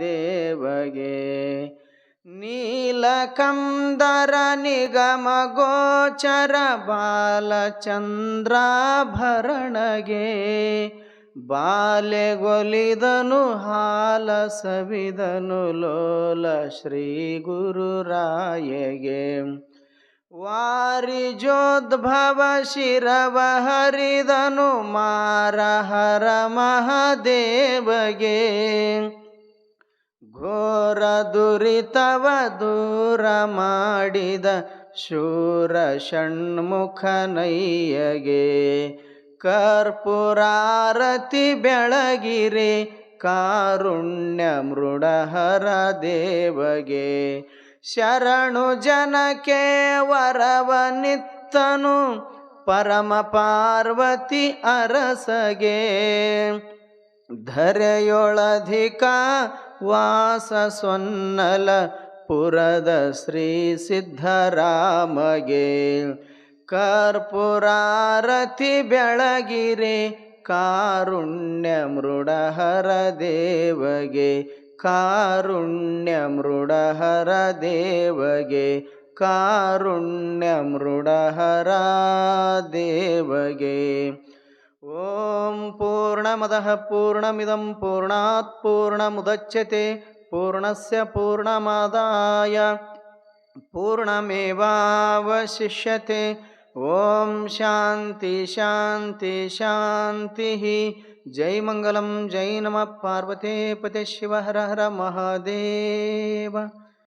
ದೇವಗೆ. ನೀಲಕಂದರ ನಿಗಮ ಗೋಚರ ಬಾಲಚಂದ್ರಾಭರಣಗೆ ಬಾಲೆಗೊಲಿದನು ಹಾಲ ಸವಿದನು, ಲೋಲ ಶ್ರೀ ಗುರುರಾಯಗೆ ವಾರಿಜೋದ್ಭವ ಶಿರವ ಹರಿದನು, ಮಾರಹರ ಮಹಾದೇವಗೆ. ಘೋರ ದುರಿತವ ದೂರ ಮಾಡಿದ ಶೂರ ಷಣ್ಮುಖನಯ್ಯಗೆ ಕರ್ಪುರಾರತಿ ಬೆಳಗಿರಿ ಕಾರುಣ್ಯ ಮೃಡಹರ ದೇವಗೆ. ಶರಣು ಜನಕ್ಕೆ ವರವ ನಿತ್ತನು ಪರಮ ಪಾರ್ವತಿ ಅರಸಗೆ. ಧರೆಯೊಳಧಿಕ ವಾಸ ಪುರದ ಶ್ರೀ ಸಿದ್ಧರಾಮಗೆ. ಕರ್ಪುರಾರತಿ ಬೆಳಗಿರಿ ಕಾರುಣ್ಯ ಮೃಡಹರ ದೇವಗೆ. ಕಾರುಣ್ಯ ಮೃಡಹರ ದೇವಗೆ. ಕಾರುಣ್ಯ ಮೃಡಹರ ದೇವಗೆ. ॐ पूर्णमदः पूर्णमिदं पूर्णात् पूर्णमुदच्यते पूर्णस्य पूर्णमादाय पूर्णमेवावशिष्यते। ॐ शान्ति शान्ति शान्तिः। जय मङ्गलं जय नमः पार्वते पते शिवहर हर महादेव।